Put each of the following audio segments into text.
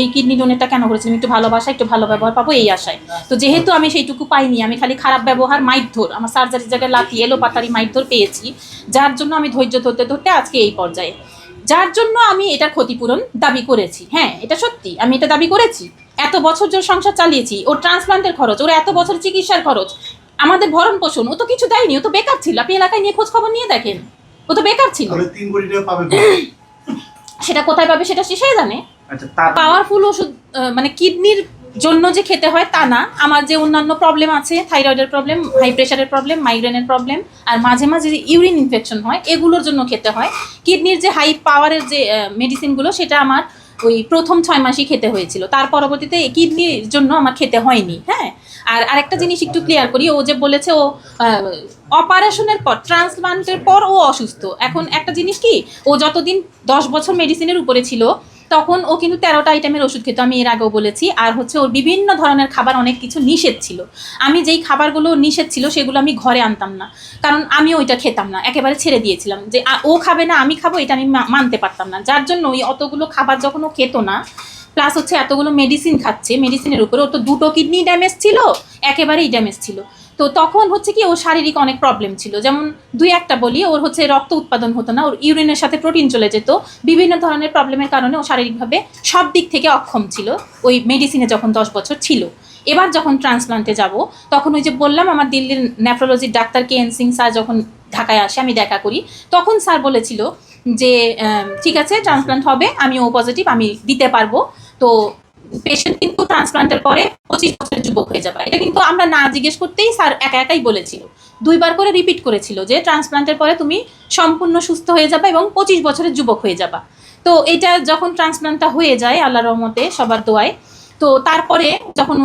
এই কিডনি ডোনেটটা কেন করেছিলাম একটু ভালোবাসা একটু ভালো ব্যবহার পাবো এই আশায়। তো যেহেতু আমি সেইটুকু পাইনি আমি খালি খারাপ ব্যবহার মাইধর আমার সার্জারির জায়গায় লাথি এলো পাতারি মাইধর পেয়েছি। যার জন্য আমি ধৈর্য ধরতে ধরতে আজকে এই পর্যায়ে। যার জন্য আমি এটার ক্ষতিপূরণ দাবি করেছি। হ্যাঁ এটা সত্যি আমি এটা দাবি করেছি। এত বছর জোর সংসার চালিয়েছি ওর ট্রান্সপ্লান্টের খরচ ওর এত বছর চিকিৎসার খরচ আমাদের ভরণ পোষণ ও তো কিছু দেয়নি ও তো বেকার ছিল। আপনি এলাকায় নিয়ে খোঁজ খবর নিয়ে দেখেন ও তো বেকার ছিল। সেটা কোথায় পাবে সেটা সে জানে। আচ্ছা তার পাওয়ারফুল ওষুধ মানে কিডনির জন্য যে খেতে হয় তা না। আমার যে অন্যান্য প্রবলেম আছে থাইরয়েডের প্রবলেম হাই প্রেশারের প্রবলেম মাইগ্রেনের প্রবলেম আর মাঝে মাঝে যে ইউরিন ইনফেকশন হয়, এগুলোর জন্য খেতে হয়। কিডনির যে হাই পাওয়ারের যে মেডিসিনগুলো সেটা আমার ওই প্রথম ছয় মাসই খেতে হয়েছিল। তার পরবর্তীতে কিডনির জন্য আমার খেতে হয়নি হ্যাঁ? আর আরেকটা জিনিস একটু ক্লিয়ার করি, ও যে বলেছে ও অপারেশনের পর ট্রান্সপ্লান্টের পর ও অসুস্থ। এখন একটা জিনিস কি, ও যতদিন দশ বছর মেডিসিনের উপরে ছিল তখন ও কিন্তু তেরোটা আইটেমের ওষুধ খেত, আমি এর আগেও বলেছি। আর হচ্ছে ওর বিভিন্ন ধরনের খাবার অনেক কিছু নিষেধ ছিল। আমি যেই খাবারগুলো নিষেধ ছিল সেগুলো আমি ঘরে আনতাম না। কারণ আমি ওইটা খেতাম না। একেবারে ছেড়ে দিয়েছিলাম যে ও খাবে না, আমি খাব, এটা আমি মানতে পারতাম না। যার জন্য ওই অতগুলো খাবার যখন ও খেত না প্লাস হচ্ছে এতগুলো মেডিসিন খাচ্ছে মেডিসিনের উপরে ওর তো দুটো কিডনি ড্যামেজ ছিল, একেবারেই ড্যামেজ ছিল। তো তখন হচ্ছে কি, ওর শারীরিক অনেক প্রবলেম ছিল। যেমন দুই একটা বলি, ওর হচ্ছে রক্ত উৎপাদন হতো না, ওর ইউরিনের সাথে প্রোটিন চলে যেত। বিভিন্ন ধরনের প্রবলেমের কারণে ও শারীরিকভাবে সব দিক থেকে অক্ষম ছিল, ওই মেডিসিনে যখন দশ বছর ছিল। এবার যখন ট্রান্সপ্লান্টে যাব, তখন ওই যে বললাম, আমার দিল্লির নেফ্রোলজির doctor K N Singh sir যখন ঢাকায় আসে, আমি দেখা করি, তখন স্যার বলেছিল যে ঠিক আছে ট্রান্সপ্লান্ট হবে, আমি ও পজিটিভ আমি দিতে পারব। তো পেশেন্ট কিন্তু ট্রান্সপ্লান্টের পরে পঁচিশ বছরের যুবক হয়ে যাবে। এটা কিন্তু আমরা না জিজ্ঞেস করতেই স্যার একা একাই বলেছিল। দুইবার করে রিপিট করেছিল যে ট্রান্সপ্লান্টের পরে তুমি সম্পূর্ণ সুস্থ হয়ে যাবে এবং পঁচিশ বছরের যুবক হয়ে যাবা। তো এটা যখন ট্রান্সপ্লান্টটা হয়ে যায়, আল্লাহর রহমতে সবার দোয়ায়, তো তারপরে যখন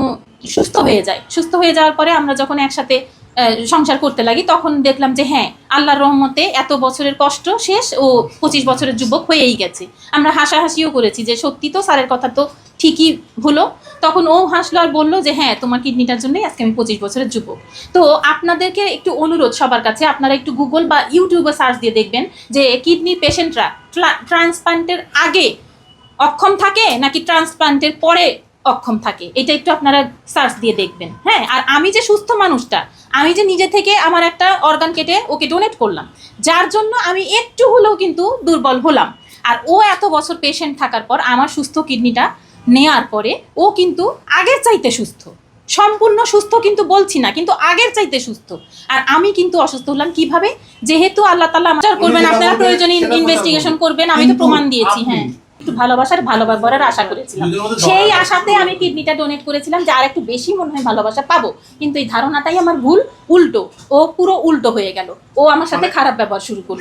সুস্থ হয়ে যায়, সুস্থ হয়ে যাওয়ার পরে আমরা যখন একসাথে সংসার করতে লাগি, তখন দেখলাম যে হ্যাঁ আল্লাহর রহমতে এত বছরের কষ্ট শেষ ও পঁচিশ বছরের যুবক হয়েই গেছে। আমরা হাসাহাসিও করেছি যে সত্যি তো স্যারের কথা তো ঠিকই হলো। তখন ও হাসলো আর বলল যে হ্যাঁ তোমার কিডনিটার জন্যই আজকে আমি পঁচিশ বছরের যুবক। তো আপনাদেরকে একটু অনুরোধ সবার কাছে, আপনারা একটু গুগল বা ইউটিউবে সার্চ দিয়ে দেখবেন যে, কিডনি পেশেন্টরা ট্রান্সপ্লান্টের আগে অক্ষম থাকে নাকি ট্রান্সপ্লান্টের পরে অক্ষম থাকে? এটা একটু আপনারা সার্চ দিয়ে দেখবেন। হ্যাঁ আর আমি যে সুস্থ মানুষটা, আমি যে নিজে থেকে আমার একটা অর্গান কেটে ওকে ডোনেট করলাম, যার জন্য আমি একটু হলেও কিন্তু দুর্বল হলাম। আর ও এত বছর পেশেন্ট থাকার পর আমার সুস্থ কিডনিটা নেয়ার পরে ও কিন্তু আগের চাইতে সুস্থ। সম্পূর্ণ সুস্থ কিন্তু বলছি না কিন্তু আগের চাইতে সুস্থ। আর আমি কিন্তু অসুস্থ হলাম কীভাবে? যেহেতু আল্লাহ তালা করবেন আপনারা প্রয়োজনীয় প্রয়োজনে ইনভেস্টিগেশন করবেন আমি তো প্রমাণ দিয়েছি হ্যাঁ। একটু ভালোবাসার ভালো ব্যবহারের আশা করেছিলাম। সেই আশাতে আমি কিডনিটা ডোনেট করেছিলাম যে আর একটু বেশি মনে হয় ভালোবাসা পাবো। কিন্তু এই ধারণাটাই আমার ভুল উল্টো। ও পুরো উল্টো হয়ে গেল। ও আমার সাথে মানে- খারাপ ব্যবহার শুরু করল।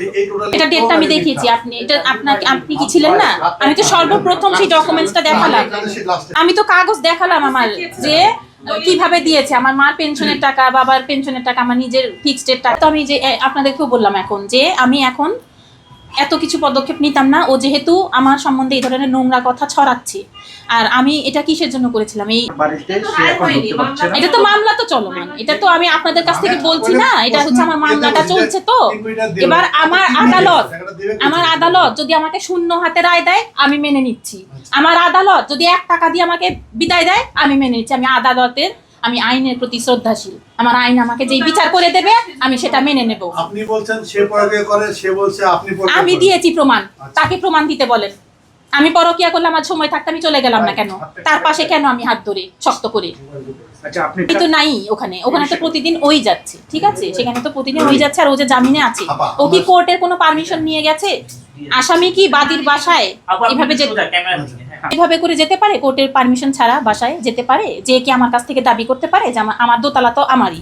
এটা ডেটটা আমি দেখিয়েছি। আপনি এটা আপনাকে আপনি কি ছিলেন না? আমি তো সর্বপ্রথম সেই ডকুমেন্টসটা দেখালাম। আমি তো কাগজ দেখালাম আমার যে কীভাবে দিয়েছে। আমার মার পেনশনের টাকা বাবার পেনশনের টাকা আমার নিজের ফিক্সড এর টাকা। তো আমি যে আপনাদেরকেও বললাম এখন যে আমি এখন এত কিছু পদক্ষেপ নিতাম না। ও যেহেতু আমার সম্বন্ধে এই ধরনের নোংরা কথা ছড়াচ্ছে। আর আমি এটা কিসের জন্য করেছিলাম? এই এটা তো মামলা তো চলমান। এটা তো আমি আপনাদের কাছ থেকে বলছি না। এটা হচ্ছে আমার মামলাটা চলছে তো। এবার আমার আদালত আমার আদালত যদি আমাকে শূন্য হাতে রায় দেয় আমি মেনে নিচ্ছি। আমার আদালত যদি এক টাকা দিয়ে আমাকে বিদায় দেয় আমি মেনে নিচ্ছি। আমি আদালতের আমি আইনের প্রতি শ্রদ্ধাশীল। আমার আইন আমাকে যেই বিচার করে দেবে আমি সেটা মেনে নেব। আপনি বলছেন সে পরকে করে সে বলছে আপনি পরকে আমি দিয়েছি প্রমাণ। তাকে প্রমাণ দিতে বলেন। আমি পরকিয়া করলে আমার সময় থাকতে আমি চলে গেলাম না কেন? তার পাশে কেন আমি হাত ধরে? শক্ত করে। আচ্ছা তো নাই ওখানে। ওখানে তো প্রতিদিন ওই যাচ্ছে ঠিক আছে? সেখানে তো প্রতিদিন ওই যাচ্ছে আর ও যে জামিনে আছে। ও কি কোর্টের কোনো পারমিশন নিয়ে গেছে? আসামি কি বাদীর বাসায়? এভাবে যে এভাবে করে যেতে পারে? কোর্টের পারমিশন ছাড়া বাসায় যেতে পারে? যে কি আমার কাছ থেকে দাবি করতে পারে যে আমার- দোতলা তো আমারই?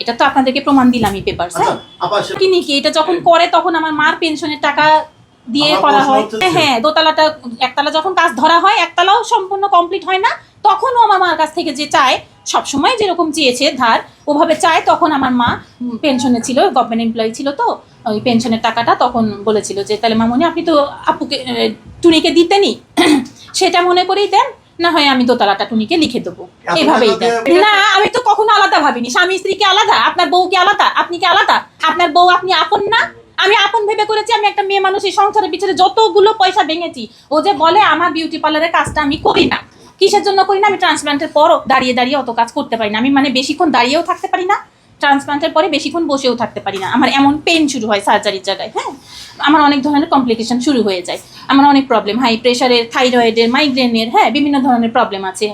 এটা তো আপনাদেরকে প্রমাণ দিলামই পেপার আচ্ছা আপা কি এটা যখন করে তখন আমার মার পেনশনের টাকা দিয়ে করা হয়। হ্যাঁ, হ্যাঁ দোতলাটা একতলা যখন কাজ ধরা হয় একতলাও সম্পূর্ণ কমপ্লিট হয় না। তখনও আমার মার কাছ থেকে যে চায় সবসময় যেরকম চেয়েছে ধার ওভাবে চায় তখন আমার মা পেনশনে ছিল গভর্নমেন্ট এমপ্লয়ি ছিল তো ওই পেনশনের টাকাটা তখন বলেছিল যে তাহলে মামনি আপনি তো আপুকে টুনিকে দিতেনই। সেটা মনে করেই দেন না হয় আমি দোতলাটা টুনিকে লিখে দেবো। দিয়ে- না আমি তো কখনো আলাদা ভাবিনি। স্বামী স্ত্রী কি আলাদা আপনার বউ কি আলাদা আপনি কি আলাদা? আপনার বউ আপনি আপন না? আমি আপন ভেবে করেছি আমি একটা মেয়ে মানুষ এই সংসারের পিছনে যতগুলো পয়সা ভেঙেছি ও যে বলে আমার বিউটি পার্লারের কাজটা আমি করি না। কিসের জন্য করি না? আমি ট্রান্সপ্লান্টের পরও দাঁড়িয়ে দাঁড়িয়ে অত কাজ করতে পারি না। আমি মানে বেশিক্ষণ দাঁড়িয়েও থাকতে পারি না। ট্রান্সপ্লান্টের পরে বেশিক্ষণ বসেও থাকতে পারি না। আমার এমন পেন শুরু হয় সার্জারির জায়গায় হ্যাঁ? আমার অনেক ধরনের কমপ্লিকেশন শুরু হয়ে যায়। আমার অনেক প্রবলেম হাই প্রেশারের থাইরয়েডের মাইগ্রেনের হ্যাঁ? বিভিন্ন ধরনের প্রবলেম আছে।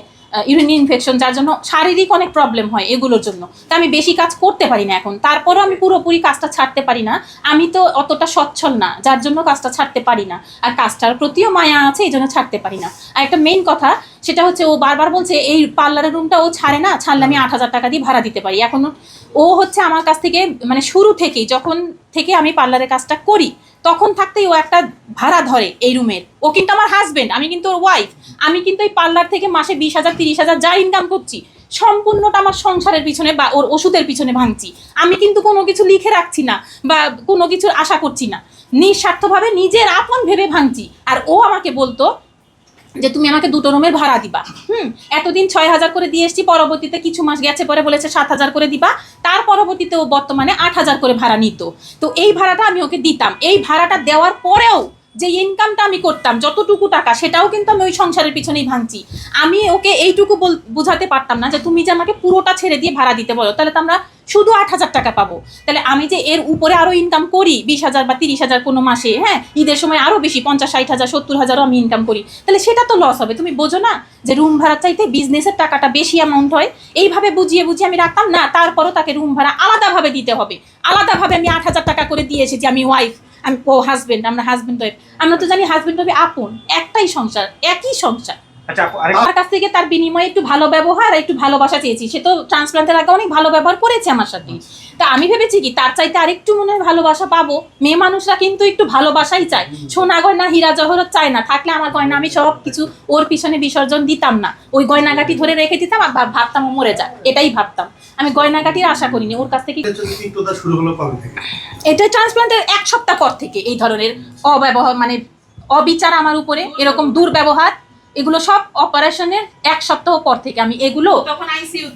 ইউরিন ইনফেকশন যার জন্য শারীরিক অনেক প্রবলেম হয় এগুলোর জন্য। তা আমি বেশি কাজ করতে পারি না এখন। তারপরেও আমি পুরোপুরি কাজটা ছাড়তে পারি না। আমি তো অতটা সচ্ছল না, যার জন্য কাজটা ছাড়তে পারি না। আর কাজটার প্রতিও মায়া আছে, এই জন্য ছাড়তে পারি না। আর একটা মেইন কথা সেটা হচ্ছে ও বারবার বলছে এই পার্লারের রুমটা ও ছাড়ে না ছাড়লে আমি আট হাজার টাকা দিয়ে ভাড়া দিতে পারি। এখন ও হচ্ছে আমার কাছ থেকে মানে শুরু থেকেই যখন থেকে আমি পার্লারের কাজটা করি তখন থাকতেই ও একটা ভাড়া ধরে এই রুমের ও কিন্তু আমার হাজবেন্ড আমি কিন্তু ওর ওয়াইফ আমি কিন্তু এই পার্লার থেকে মাসে বিশ হাজার তিরিশ হাজার যা ইনকাম করছি সম্পূর্ণটা আমার সংসারের পিছনে বা ওর ওষুধের পিছনে ভাঙছি। আমি কিন্তু কোনো কিছু লিখে রাখছি না বা কোনো কিছুর আশা করছি না। নিঃস্বার্থভাবে নিজের আপন ভেবে ভাঙছি। আর ও আমাকে বলতো যে তুমি আমাকে দুটো রুমের ভাড়া দিবা, হুম? এতদিন ছয় হাজার করে দিয়ে এসছি, পরবর্তীতে কিছু মাস গেছে পরে বলেছে সাত হাজার করে দিবা, তার পরবর্তীতে ও বর্তমানে আট হাজার করে ভাড়া নিত। তো এই ভাড়াটা আমি ওকে দিতাম। এই ভাড়াটা দেওয়ার পরেও যে ইনকামটা আমি করতাম, যতটুকু টাকা, সেটাও কিন্তু আমি ওই সংসারের পিছনেই ভাঙছি। আমি ওকে এইটুকু বোঝাতে পারতাম না যে তুমি যে আমাকে পুরোটা ছেড়ে দিয়ে ভাড়া দিতে বলো, তাহলে তো আমরা শুধু আট হাজার টাকা পাবো। তাহলে আমি যে এর উপরে আরও ইনকাম করি, বিশ হাজার বা তিরিশ হাজার কোনো মাসে হ্যাঁ ঈদের সময় আরও বেশি, পঞ্চাশ, ষাট হাজার, সত্তর হাজারও আমি ইনকাম করি, তাহলে সেটা তো লস হবে। তুমি বোঝো না যে রুম ভাড়া চাইতে বিজনেসের টাকাটা বেশি অ্যামাউন্ট হয়। এইভাবে বুঝিয়ে বুঝিয়ে আমি রাখতাম, না, তারপরও তাকে রুম ভাড়া আলাদাভাবে দিতে হবে। আলাদাভাবে আমি আট হাজার টাকা করে দিয়ে এসেছি, আমি ওয়াইফ আমি ও হাজবেন্ড আমরা হাজবেন্ড ওয়াইফ আমরা তো জানি হাজবেন্ড ওয়াইফ আপন, একটাই সংসার, একই সংসার। আমার কাছ থেকে তার বিনিময়ে একটু ভালো ব্যবহার আর একটু ভালোবাসা চেয়েছি। সে তো ট্রান্সপ্লান্টের আগে অনেক ভালো ব্যবহার করেছে আমার সাথে। তা আমি ভেবেছি কি তার চাইতে আরেকটু মনে হয় ভালোবাসা পাবো। মেয়ে মানুষরা কিন্তু একটু ভালোবাসাই চায়। সোনা গয়না হীরা জহরত চায় না। থাকলে আমার গয়না আমি সব কিছু ওর পিছনে বিসর্জন দিতাম না। ওই গয়নাগাটি ধরে রেখে দিতাম আর ভাবতাম ও মরে যাক। এটাই ভাবতাম। আমি গয়নাগাটির আশা করিনি ওর কাছ থেকে তিক্ততা শুরু হলো থেকে? এটা ট্রান্সপ্লান্টের এক সপ্তাহ পর থেকে এই ধরনের অব্যবহার মানে অবিচার আমার উপরে এরকম দুর্ব্যবহার। এগুলো সব অপারেশনের এক সপ্তাহ পর থেকে আমি এগুলো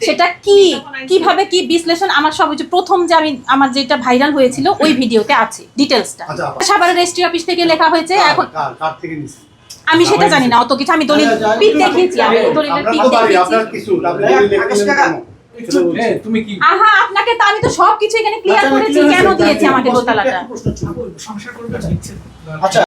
সেটা কি কীভাবে কি বিশ্লেষণ? আমার সব যে প্রথম যে আমি আমার যেটা ভাইরাল হয়েছিল ওই ভিডিওতে আছে ডিটেলসটা আচ্ছা, সাভারের রেজিস্ট্রি অফিস থেকে লেখা হয়েছে এখন কার কার থেকে নিছেন আমি সেটা জানি না অত কিছু আমি দলিল পিক দেখিয়েছি আমি দলিলের পিক দেখিয়েছি। কিছু আপনি দলিল লিখে দিলেন কেন? সেটা বলছি। এ, তুমি কি? আহা আপনাকে তো আমি তো সব কিছু এখানে ক্লিয়ার করেছি কেন দিয়েছি আমাকে দোতলাটা? আচ্ছা